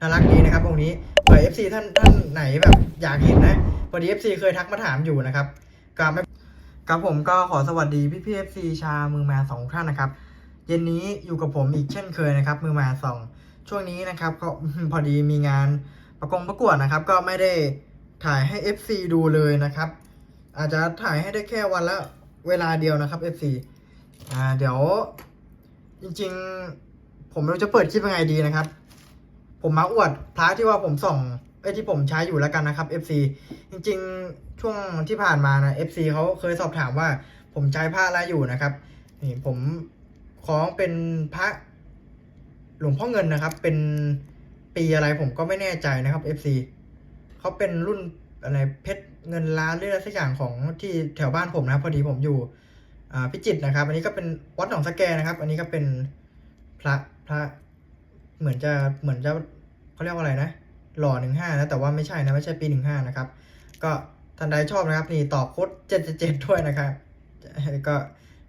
น่ารักดีนะครับองค์นี้เผื่อ FC ท่านท่านไหนแบบอยากเห็นนะพอดี FC เคยทักมาถามอยู่นะครับก็ไม่กับผมก็ขอสวัสดีพี่พี่ FC ชามือมาสองท่านนะครับ เย็นนี้อยู่กับผมอีกเช่นเคยนะครับ มือมาสองช่วงนี้นะครับ ก็พอดีมีงานประกงประกวดนะครับ ก็ไม่ได้ถ่ายให้ FC ดูเลยนะครับ อาจจะถ่ายให้ได้แค่วันละเวลาเดียวนะครับ FC อ่าเดี๋ยวจริง ๆ ผมไม่รู้จะเปิดคลิปยังไงดีนะครับ ผมมาอวดพระที่ว่าผมส่องไอ้ที่ผมใช้อยู่แล้วกันนะครับ FC จริงๆช่วงที่ผ่านมานะ FC เขาเคยสอบถามว่า ผมใช้พระอะไรอยู่นะครับนี่ผมของเป็นพระหลวงพ่อเงินนะครับ เป็นปีอะไรผมก็ไม่แน่ใจนะครับ FC เขาเป็นรุ่นอะไรเพชรเงินล้านหรืออะไรสักอย่างของที่แถวบ้านผมนะพอดีผมอยู่อ่าพิจิตรนะครับ อันนี้ก็เป็นวัดหนองสแกนะครับ อันนี้ก็เป็นพระพระ เหมือนจะเหมือนจะเขาเรียกว่าอะไรนะ หล่อหนึ่งห้านะแต่ว่าไม่ใช่นะไม่ใช่ปีหนึ่งห้านะครับ ก็ท่านใดชอบนะครับนี่ต่อโค้ดเจ็ดเจ็ดด้วยนะครับก็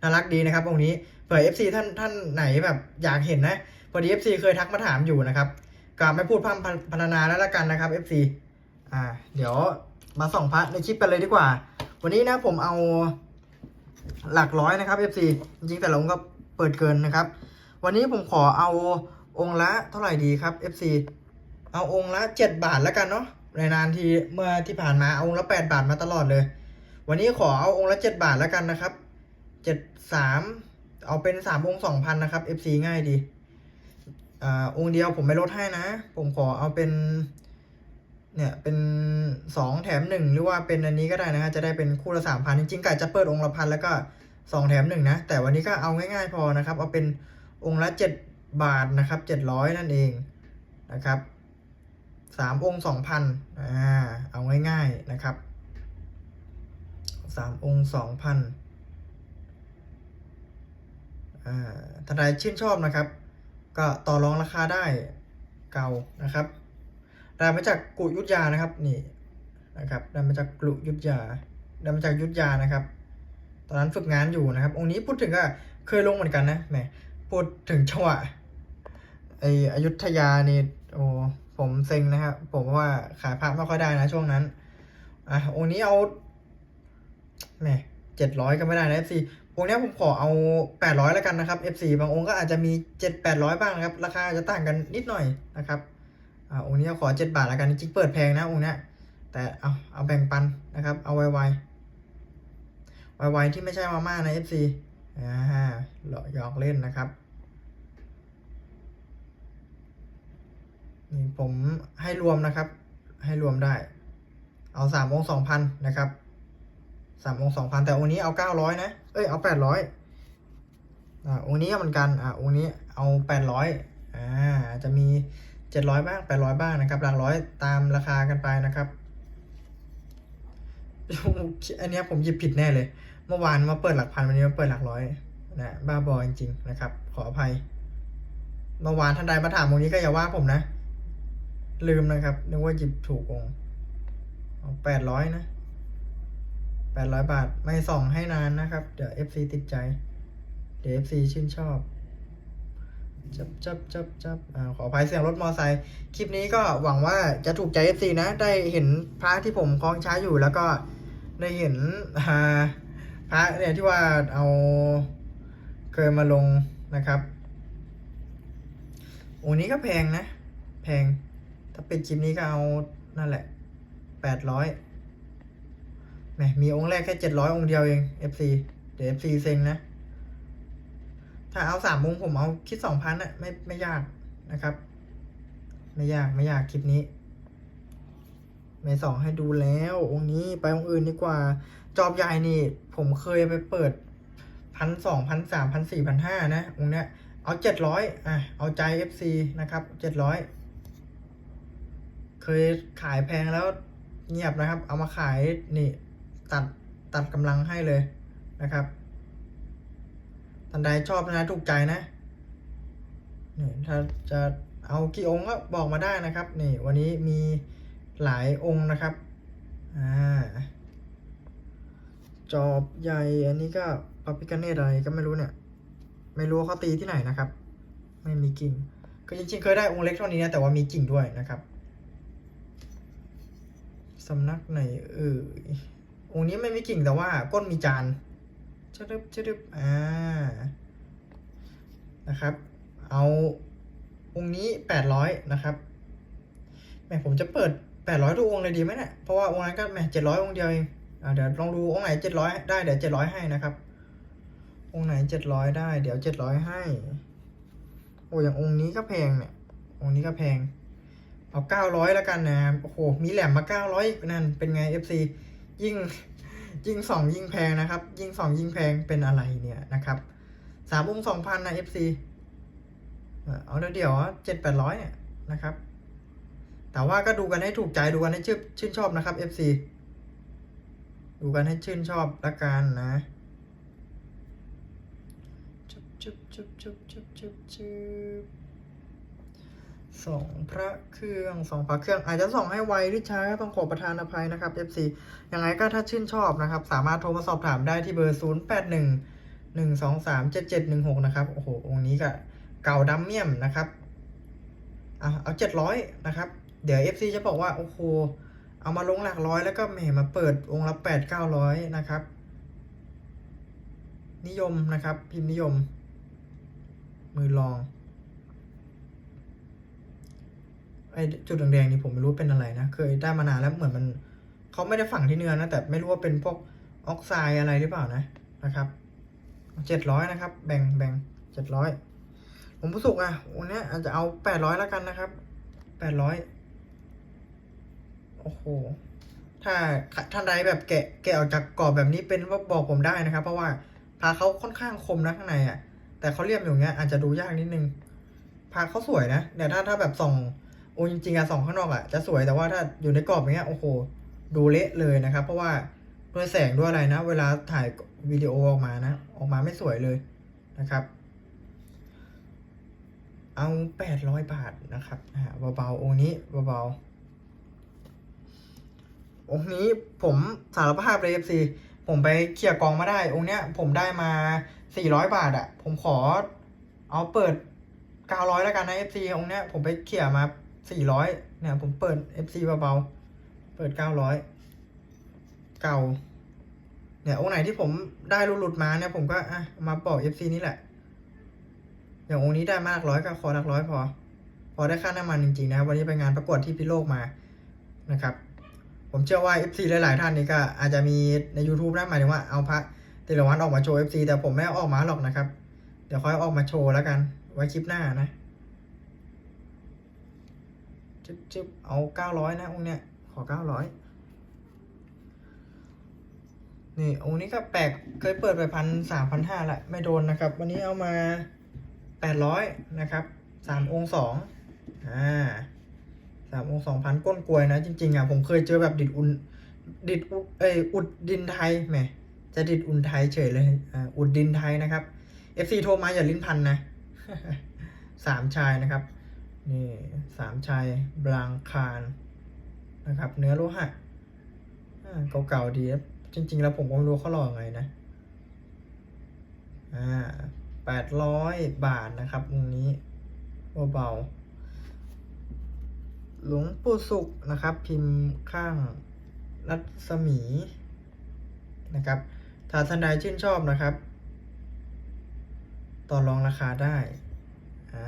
น่ารักดีนะครับองนี้เผื่อ FC ท่านท่านไหนแบบอยากเห็นนะพอดี FC เคยทักมาถามอยู่นะครับก็ไม่พูดพร่ำพรรณนาแล้วละกันนะครับ FC อ่า เดี๋ยวมาส่องพระในคลิปกันเลยดีกว่า วันนี้นะผมเอาหลักร้อยนะครับ FC จริงแต่ลงก็เปิดเกินนะครับ วันนี้ผมขอเอา องละเท่าไหร่ดีครับ FC เอาองละ 7 บาทแล้วกันเนาะในนานทีเมื่อที่ผ่านมาเอาองละ 8 บาทมาตลอดเลย วันนี้ขอเอาองละ 7 บาทแล้วกันนะครับ 7 3 เอาเป็น 3 องค์2,000 นะครับ FC ง่ายดีอ่าองค์เดียวผมไม่ลดให้นะ ผมขอเอาเป็นเนี่ยเป็นสองแถมหนึ่งหรือว่าเป็นอันนี้ก็ได้นะฮะจะได้เป็นคู่ละสามพันจริงๆไก่จะเปิดองค์ละพันแล้วก็สองแถมหนึ่งนะ แต่วันนี้ก็เอาง่ายๆพอนะครับ เอาเป็นองค์ละเจ็ด บาทนะครับเจ็ดร้อยนั่นเองนะครับสามองค์สองพันอ่าเอาง่ายๆนะครับสามองค์สองพันอ่าถ้าใดชื่นชอบนะครับ ก็ต่อรองราคาได้เก่านะครับได้มาจากกุยุทธยานะครับนี่นะครับได้มาจากกุยุทธยาได้มาจากยุทธยานะครับ ตอนนั้นฝึกงานอยู่นะครับ องค์นี้พูดถึงก็เคยลงเหมือนกันนะแหมพูดถึงจังหวะ ไออยุธยานี่โอ้ผมเซ็งนะครับ ผมว่าขายพระไม่ค่อยได้นะช่วงนั้น อะองค์นี้เอาแหมเจ็ดร้อยก็ไม่ได้นะ FC องค์นี้ผมขอเอาแปดร้อยแล้วกันนะครับ FC บางองค์ก็อาจจะมีเจ็ดแปดร้อยบ้างนะครับ ราคาจะต่างกันนิดหน่อยนะครับอ่าองค์นี้ขอเจ็ดบาทแล้วกันจริงเปิดแพงนะองค์นี้แต่เอาเอาแบ่งปันนะครับ เอาไวไวไวไวๆที่ไม่ใช่มาม่านะ FC อ่าหลอกหยอกเล่นนะครับ นี่ผมให้รวมนะครับ ให้รวมได้ เอาสามองสองพันนะครับสามองสองพันแต่องค์นี้เอาเก้าร้อยนะ เอ้ยเอาแปดร้อยอ่าองค์นี้ก็เหมือนกันอ่าองค์นี้เอาแปดร้อยอ่าจะมีเจ็ดร้อยบ้างแปดร้อยบ้างนะครับหลักร้อยตามราคากันไปนะครับอันนี้ผมหยิบผิดแน่เลย เมื่อวานมาเปิดหลักพันวันนี้มาเปิดหลักร้อยนะบ้าบอจริงๆนะครับ ขออภัยเมื่อวานท่านใดมาถามตรงนี้ก็อย่าว่าผมนะ ลืมนะครับ นึกว่าหยิบถูกองแปดร้อยนะแปดร้อยบาท ไม่ส่องให้นานนะครับ เดี๋ยว FC ติดใจ เดี๋ยว FC ชื่นชอบ จับจับจับจับอ่าขออภัยเสียงรถมอไซค์ คลิปนี้ก็หวังว่าจะถูกใจ FC นะ ได้เห็นพระที่ผมคล้องช้าอยู่แล้วก็ได้เห็นอ่าพระเนี่ยที่ว่าเอาเคยมาลงนะครับองนี้ก็แพงนะ แพง ถ้าเป็นคลิปนี้ก็เอานั่นแหละแปดร้อยแหมมีองค์แรกแค่เจ็ดร้อยองค์เดียวเอง FC เดี๋ยว FC เซ็งนะ ถ้าเอาสามวงผมเอาคิดสองพันอะไม่ไม่ยากนะครับ ไม่ยากไม่ยากคลิปนี้ไม่สองให้ดูแล้ว องค์นี้ไปองค์อื่นดีกว่า จอบใหญ่นี่ ผมเคยไปเปิดพันสองพันสามพันสี่พันห้านะ องค์เนี้ยเอาเจ็ดร้อยอะ เอาใจ FC นะครับเจ็ดร้อย ยขายแพงแล้วเงียบนะครับ เอามาขายนี่ตัดตัดกำลังให้เลยนะครับท่านใดชอบนะถูกใจนะนี่ถ้าจะเอากี่องค์ก็บอกมาได้นะครับ นี่วันนี้มีหลายองค์นะครับอ่าจอบใหญ่อันนี้ก็ปาปิกาเนตอะไรก็ไม่รู้เนี่ย ไม่รู้เขาตีที่ไหนนะครับ ไม่มีกิ่งคือจริงๆเคยได้องค์เล็กเท่านี้นะแต่ว่ามีกิ่งด้วยนะครับ สำนักไหนเออองค์นี้ไม่มีกิ่งแต่ว่าก้นมีจานชะดึบชะดึบอ่า นะครับ เอาองค์นี้แปดร้อยนะครับแหมผมจะเปิดแปดร้อยทุกองค์เลยดีไหมเนี่ยเพราะว่าองค์นั้นก็แหมเจ็ดร้อยองค์เดียวเองอ่าเดี๋ยวลองดูองค์ไหนเจ็ดร้อยได้เดี๋ยวเจ็ดร้อยให้นะครับ องค์ไหนเจ็ดร้อยได้ เดี๋ยวเจ็ดร้อยให้ โอ้อย่างองค์นี้ก็แพงเนี่ย องค์นี้ก็แพง เอาเก้าร้อยแล้วกันนะโอ้โห มีแหลมมาเก้าร้อยนั่นเป็นไง FC ยิ่งยิ่งสองยิ่งแพงนะครับ ยิ่งสองยิ่งแพงเป็นอะไรเนี่ยนะครับสามองค์สองพันนะ FC เออเอาเดี๋ยวเดี๋ยวเจ็ดแปดร้อยเนี่ยนะครับ แต่ว่าก็ดูกันให้ถูกใจดูกันให้ชื่นชื่นชอบนะครับ FC ดูกันให้ชื่นชอบละกันนะจุบจุบจุบจุบจุบจุบจุบ สองพระเครื่องสองพระเครื่อง อาจจะส่องให้ไวหรือช้าก็ต้องขอประทานอภัยนะครับ FC ยังไงก็ถ้าชื่นชอบนะครับ สามารถโทรมาสอบถามได้ที่เบอร์ 0 8 1 1 2 3 7 7 1 6 นะครับ โอ้โห องค์นี้ก็เก่าดำเมี่ยมนะครับ เอะเอา700นะครับ เดี๋ยว FC จะบอกว่า โอ้โห เอามาลงหลักร้อยแล้วก็แหมมาเปิดองค์ละ8 900นะครับ นิยมนะครับ พิมพ์นิยม มือลอง ไอ้ จุดแดงๆนี่ผมไม่รู้เป็นอะไรนะ เคยได้มานานแล้วเหมือนมันเขาไม่ได้ฝังที่เนื้อนะ แต่ไม่รู้ว่าเป็นพวกออกไซด์อะไรหรือเปล่านะนะครับเจ็ดร้อยนะครับ แบ่งแบ่งเจ็ดร้อยผมผู้สุกอะวันนี้อาจจะเอาแปดร้อยแล้วกันนะครับแปดร้อยโอ้โหถ้าท่านใดแบบแกะแกะออกจากกรอบแบบนี้เป็นว่าบอกผมได้นะครับ เพราะว่าพาเขาค่อนข้างคมนะข้างในอะ แต่เขาเรียบอย่างเงี้ยอาจจะดูยากนิดนึงพาเขาสวยนะแต่ถ้าถ้าแบบส่อง อ้จริงๆอะส่องข้างนอกอะจะสวยแต่ว่าถ้าอยู่ในกรอบอย่างเงี้ยโอ้โหดูเละเลยนะครับ เพราะว่าด้วยแสงด้วยอะไรนะ เวลาถ่ายวิดีโอออกมานะ ออกมาไม่สวยเลยนะครับ เอาแปดร้อยบาทนะครับเบาๆองนี้เบาๆองนี้ผมสารภาพเลย FC ผมไปเคลียร์กองมาได้ องเนี้ยผมได้มาสี่ร้อยบาทอะผมขอเอาเปิดเก้าร้อยแล้วกันนะ FC องเนี้ยผมไปเคลียร์มา สี่ร้อยเนี่ยผมเปิด FC เบาๆ เปิดเก้าร้อยเก่า เนี่ยองค์ไหนที่ผมได้หลุดมาเนี่ยผมก็อะมาบอก FC นี่แหละ อย่างองค์นี้ได้มากร้อยก็ขอหลักร้อยพอ พอได้ค่าน้ำมันจริงๆนะครับวันนี้ไปงานประกวดที่พิโลกมานะครับ ผมเชื่อว่า FC หลายๆท่านนี่ก็อาจจะมีใน YouTube นะหมายถึงว่าเอาพระติรวันออกมาโชว์ FC แต่ผมไม่อออกมาหรอกนะครับ เดี๋ยวค่อยออกมาโชว์แล้วกัน ไว้คลิปหน้านะ จึ๊บจึ๊บเอาเก้าร้อยนะองค์เนี้ยขอเก้าร้อยนี่องค์นี้ก็แปลกเคยเปิดไปพันสามพันห้าแหละไม่โดนนะครับ วันนี้เอามาแปดร้อยนะครับสามองค์สองอ่าสามองค์สองพันก้นกลวยนะจริงๆอะผมเคยเจอแบบดิดอุนดิดอุเอยอุดดินไทยแหมจะดิดอุ่นไทยเฉยเลยอ่าอุดดินไทยนะครับ FC โทรมาอย่าลิ้นพันนะสามชายนะครับ นี่สามชายบลางคารนะครับ เนื้อโลหะอ่าเก่าๆดีครับจริง ๆ แล้วผมก็ไม่รู้เขาหล่อไงนะอ่าแปดร้อยบาทนะครับตรงนี้เบาๆหลวงปู่สุขนะครับ พิมพ์ข้างรัศมีนะครับถ้าท่านใดชื่นชอบนะครับ ต่อรองราคาได้อ่า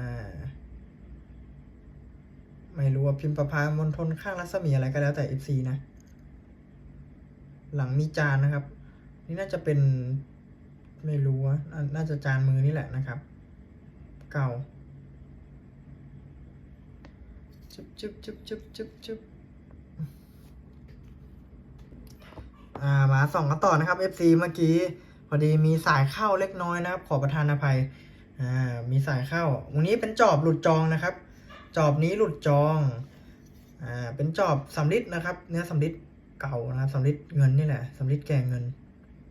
ไม่รู้ว่าพิมพ์ประพามณฑลข้างรัศมีอะไรก็แล้วแต่ FC นะ หลังมีจานนะครับ นี่น่าจะเป็นไม่รู้ว่าน่าจะจานมือนี่แหละนะครับ เก่าจุ๊บจุ๊บจุ๊บจุ๊บจุ๊บจุ๊บอ่ามาส่องกันต่อนะครับ FC เมื่อกี้พอดีมีสายเข้าเล็กน้อยนะครับ ขอประทานอภัยอ่ามีสายเข้าวันนี้เป็นจอบหลุดจองนะครับ จอบนี้หลุดจอง อ่า เป็นจอบสำริดนะครับ เนื้อสำริดเก่านะครับสำริดเงินนี่แหละสำริดแก่เงิน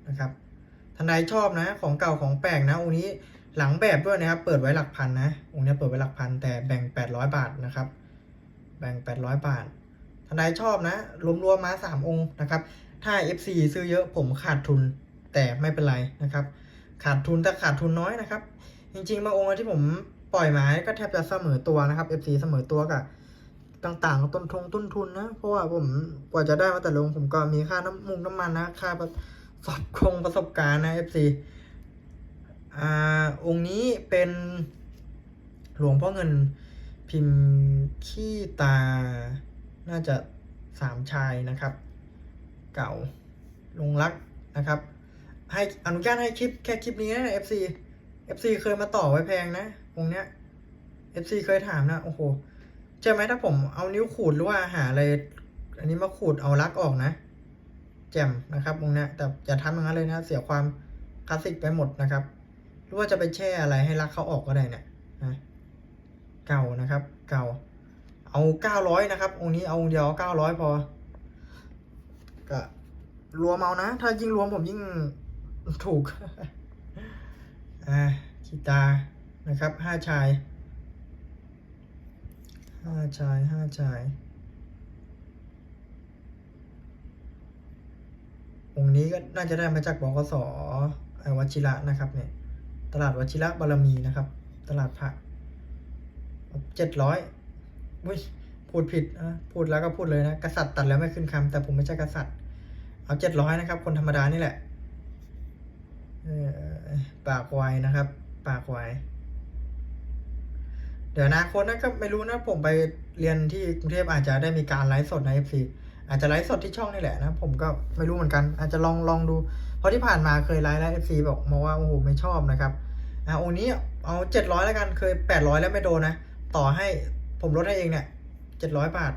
นะครับท่านใดชอบนะ ของเก่าของแปลกนะองค์นี้หลังแบบด้วยนะครับ เปิดไว้หลักพันนะองค์นี้เปิดไว้หลักพันแต่แบ่ง 800 บาทนะครับ แบ่ง 800 บาทท่านใดชอบนะ รวมๆมา3องค์นะครับ ถ้า FC ซื้อเยอะผมขาดทุนแต่ไม่เป็นไรนะครับ ขาดทุนแต่ขาดทุนน้อยนะครับ จริงๆบางองค์ที่ผม ปล่อยมาก็แทบจะเสมอตัวนะครับ FC เสมอตัวกับต่างๆ ต้นทงต้นทุนนะ เพราะว่าผมกว่าจะได้มาแต่ลงผมก็มีค่าน้ำมุงน้ำมันนะ ค่าประสบคงประสบการณ์นะ FC อ่าองค์นี้เป็นหลวงพ่อเงินพิมพ์ขี้ตา น่าจะสามชายนะครับ เก่าลงรักนะครับ ให้อนุญาตให้คลิปแค่คลิปนี้นะ FC FC เคยมาต่อไว้แพงนะ องค์เนี้ย FC เคยถามนะโอ้โหเชื่อไหมถ้าผมเอานิ้วขูดหรือว่าหาอะไรอันนี้มาขูดเอาลักออกนะ แจ่มนะครับองค์เนี้ยแต่อย่าทำอย่างนั้นเลยนะ เสียความคลาสสิกไปหมดนะครับ หรือว่าจะไปแช่อะไรให้ลักเขาออกก็ได้เนี่ยนะเก่านะครับ เก่า เอาเก้าร้อยนะครับองค์นี้เอาเดียวเก้าร้อยพอ ก็รวมเอานะ ถ้ายิ่งรวมผมยิ่งถูก อ่ากีตาร์ นะครับห้าชายห้าชายห้าชายองค์นี้ก็น่าจะได้มาจากบกสไอ้วชิระนะครับเนี่ยตลาดวัชิระบารมีนะครับ ตลาดพระเจ็ดร้อยุ้ยพูดผิดอะพูดแล้วก็พูดเลยนะ กษัตริย์ตัดแล้วไม่ขึ้นคำแต่ผมไม่ใช่กษัตริย์ เอาเจ็ดร้อยนะครับ คนธรรมดานี่แหละปากไวนะครับ ปากไว เดี๋ยวอนาคตนะก็ไม่รู้นะผมไปเรียนที่กรุงเทพอาจจะได้มีการไลฟ์สดใน FC อาจจะไลฟ์สดที่ช่องนี่แหละนะ ผมก็ไม่รู้เหมือนกัน อาจจะลองลองดู เพราะที่ผ่านมาเคยไลฟ์แล้ว FC บอกมาว่าโอ้โหไม่ชอบนะครับอ่าองนี้เอาเจ็ดร้อยแล้วกันเคยแปดร้อยแล้วไม่โดนนะ ต่อให้ผมลดให้เองเนี่ยเจ็ดร้อยบาท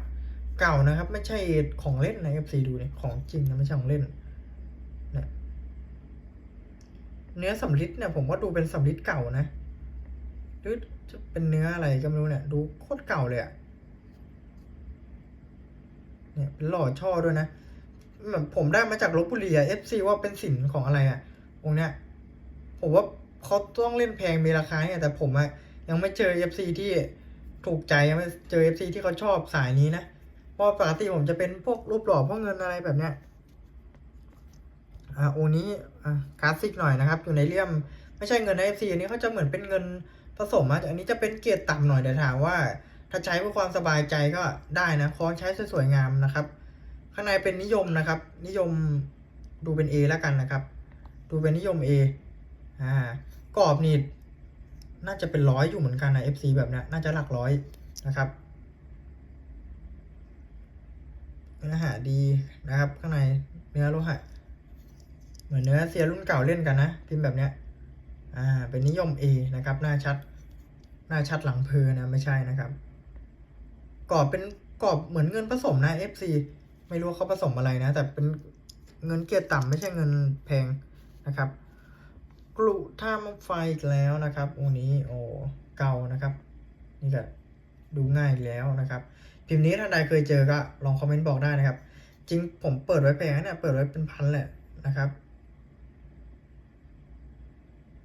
เก่านะครับ ไม่ใช่ของเล่นใน FC ดูเนี่ยของจริงนะไม่ใช่ของเล่นเนี่ยเนื้อสำลิดเนี่ยผมว่าดูเป็นสำลิดเก่านะหรือ จะเป็นเนื้ออะไรก็ไม่รู้เนี่ย ดูโคตรเก่าเลยอะเนี่ยเป็นหล่อช่อด้วยนะเหมือนผมได้มาจากลบบุรีอะ FC ว่าเป็นสินของอะไรอะองเนี้ย ผมว่าเขาต้องเล่นแพงมีราคาเนี่ยแต่ผมอะยังไม่เจอ FC ที่ถูกใจยังไม่เจอ FC ที่เขาชอบสายนี้นะเพราะปกติผมจะเป็นพวกรูปหล่อพวกเงินอะไรแบบเนี้ยอ่าองนี้อ่าคลาสสิกหน่อยนะครับ อยู่ในเลี่ยมไม่ใช่เงินใน FC อันนี้เขาจะเหมือนเป็นเงิน ผสมอะอันนี้จะเป็นเกียรติต่ำหน่อยแต่ถามว่า ถ้าใช้เพื่อความสบายใจก็ได้นะคล้องใช้สวยๆงามนะครับ ข้างในเป็นนิยมนะครับ นิยมดูเป็น A แล้วกันนะครับ ดูเป็นนิยม A อ่ากรอบนี่น่าจะเป็นร้อยอยู่เหมือนกันนะ FC แบบนี้น่าจะหลักร้อยนะครับเนื้อหาดีนะครับ ข้างในเนื้อโลหะเหมือนเนื้อเซียรุ่นเก่าเล่นกันนะพิมพ์แบบเนี้ย อ่าเป็นนิยม A นะครับหน้าชัด หน้าชัดหลังเพลนะไม่ใช่นะครับกรอบเป็นกรอบเหมือนเงินผสมนะ FC ไม่รู้เขาผสมอะไรนะ แต่เป็นเงินเกียร์ต่ำไม่ใช่เงินแพงนะครับ กลุท่ามไฟอีกแล้วนะครับองค์นี้โอ้เก่านะครับนี่ก็ดูง่ายแล้วนะครับ พิมพ์นี้ถ้าใดเคยเจอก็ลองคอมเมนต์บอกได้นะครับ จริงผมเปิดไว้แพงนะเนี่ยเปิดไว้เป็นพันแหละนะครับ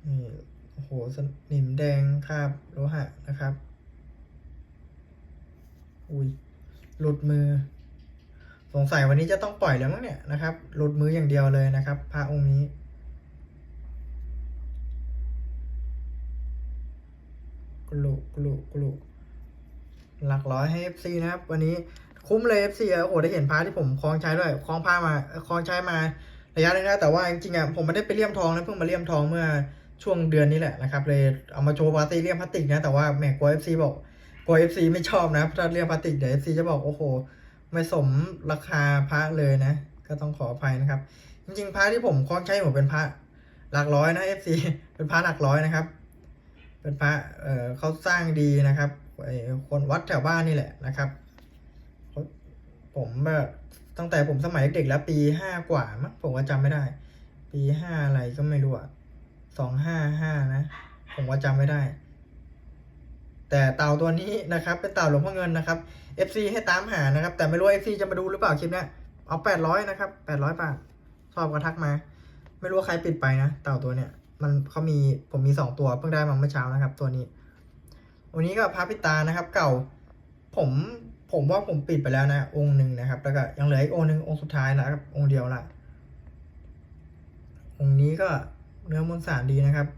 นี่โอ้โหสนิมแดงคราบโลหะนะครับ อุ้ยหลุดมือ สงสัยวันนี้จะต้องปล่อยแล้วมั้งเนี่ยนะครับ หลุดมืออย่างเดียวเลยนะครับ พระองค์นี้กลุกลุกลุหลักร้อยให้ FC นะครับ วันนี้คุ้มเลย FC อะโอ้โหได้เห็นพาที่ผมคล้องใช้ด้วยคล้องผ้ามาคล้องใช้มาระยะหนึงนะแต่ว่าจริงๆอะผมไม่ได้ไปเลี่ยมทองนะเพิ่งมาเลี่ยมทองเมื่อ ช่วงเดือนนี้แหละนะครับ เลยเอามาโชว์ปาร์ตี้เลี่ยมพลาสติกนะ แต่ว่าแหมกลัว FC บอกกลัว FC ไม่ชอบนะถ้าเลี่ยมพลาสติกเดี๋ยว FC จะบอกโอ้โห ไม่สมราคาพระเลยนะ ก็ต้องขออภัยนะครับ จริงๆพระที่ผมคล้องใช้ผมเป็นพระหลักร้อยนะ FC เป็นพระหลักร้อยนะครับ เป็นพระเอ่อเขาสร้างดีนะครับไอคนวัดแถวบ้านนี่แหละนะครับผมแบบตั้งแต่ผมสมัยเด็กแล้วปีห้ากว่ามั้งผมก็จำไม่ได้ ปีห้าอะไรก็ไม่รู้อะ สองห้าห้านะ ผมก็จำไม่ได้ แต่เต่าตัวนี้นะครับ เป็นเต่าหลวงพ่อเงินนะครับ FC ให้ตามหานะครับ แต่ไม่รู้ FC จะมาดูหรือเปล่าคลิปเนี้ยเอาแปดร้อยนะครับแปดร้อยบาทชอบก็ทักมา ไม่รู้ว่าใครปิดไปนะ เต่าตัวเนี้ยมันเขามีผมมีสองตัวเพิ่งได้มาเมื่อเช้านะครับ ตัวนี้ วันนี้ก็พระพิตานะครับ เก่า ผมผมว่าผมปิดไปแล้วนะ องค์หนึ่งนะครับ แล้วก็ยังเหลืออีกองค์หนึ่งองค์สุดท้ายนะครับ องค์เดียวละองค์นี้ก็ เนื้อมวลสารดีนะครับ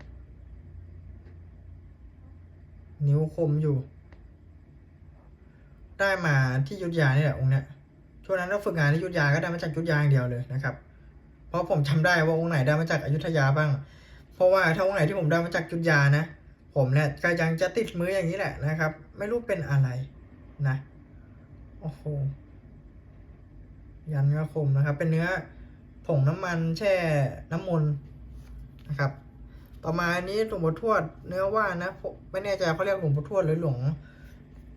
นิ้วคมอยู่ ได้มาที่ยุทธยานี่แหละองค์เนี้ยช่วงนั้นเราฝึกงานที่ยุทธยาก็ได้มาจากยุทธยาอย่างเดียวเลยนะครับ เพราะผมจำได้ว่าองค์ไหนได้มาจากอยุธยาบ้าง เพราะว่าถ้าองค์ไหนที่ผมได้มาจากยุทธยานะผมเนี่ยก็ยังจะติดมืออย่างนี้แหละนะครับ ไม่รู้เป็นอะไรนะโอ้โหยันก็คมนะครับ เป็นเนื้อผงน้ำมันแช่น้ำมนต์ นะครับ ต่อมาอันนี้หลวงปู่ทวดเนื้อว่านนะไม่แน่ใจเขาเรียกหลวงปู่ทวดหรือหลวง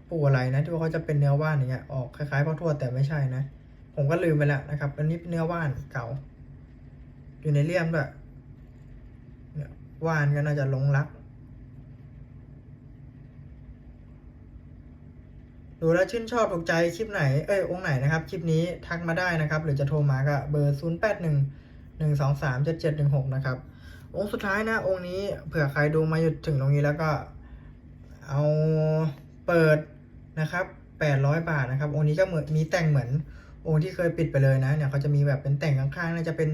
ปู่อะไรนะที่ว่าเขาจะเป็นเนื้อว่านอย่างเงี้ยออกคล้ายๆพ่อทวดแต่ไม่ใช่นะ ผมก็ลืมไปแล้วนะครับ อันนี้เป็นเนื้อว่านเก่า อยู่ในเลี่ยมด้วยเนี่ยว่านก็น่าจะลงรักดูแล้วชื่นชอบถูกใจคลิปไหน เอ้ย องค์ไหนนะครับ คลิปนี้ทักมาได้นะครับ หรือจะโทรมาก็เบอร์ 0 8 1 1 2 3 7 7 1 6 นะครับ องค์สุดท้ายนะองค์นี้เผื่อใครดูมาหยุดถึงตรงนี้แล้วก็ เอาเปิดนะครับ800 บาทนะครับ องค์นี้ก็เหมือนมีแต่งเหมือนองค์ที่เคยปิดไปเลยนะเนี่ยเขาจะมีแบบเป็นแต่งข้างๆน่าจะเป็น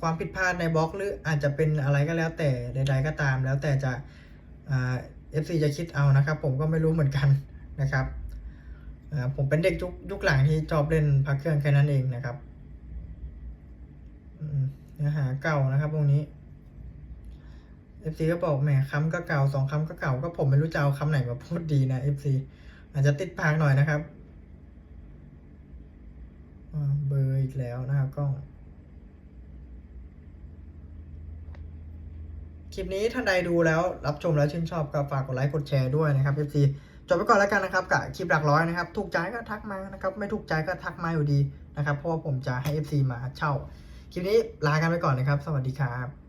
ความผิดพลาดในบล็อก หรืออาจจะเป็นอะไรก็แล้วแต่ใด ๆ ก็ตาม แล้วแต่จะเอ่า FC จะคิดเอานะครับ ผมก็ไม่รู้เหมือนกันนะครับผมเป็นเด็กยุคยุคหลังที่ชอบเล่นพักเครื่องแค่นั้นเองนะครับเนื้อหาเก่านะครับองนี้ ค์นี้ FC ก็บอกแหมคำก็เก่าสองคำก็เก่าก็ผมไม่รู้จะเอาคำไหนมาพูดดีนะ FC อาจจะติดพากหน่อยนะครับเบอร์อีกแล้วนะครับกล้อง คลิปนี้ท่านใดดูแล้วรับชมแล้วชื่นชอบก็ฝากกดไลค์กดแชร์ด้วยนะครับ FC จบไปก่อนแล้วกันนะครับกับคลิปหลักร้อยนะครับ ถูกใจก็ทักมานะครับ ไม่ถูกใจก็ทักมาอยู่ดีนะครับ เพราะว่าผมจะให้ FC มาเช่า คลิปนี้ลากันไปก่อนนะครับ สวัสดีครับ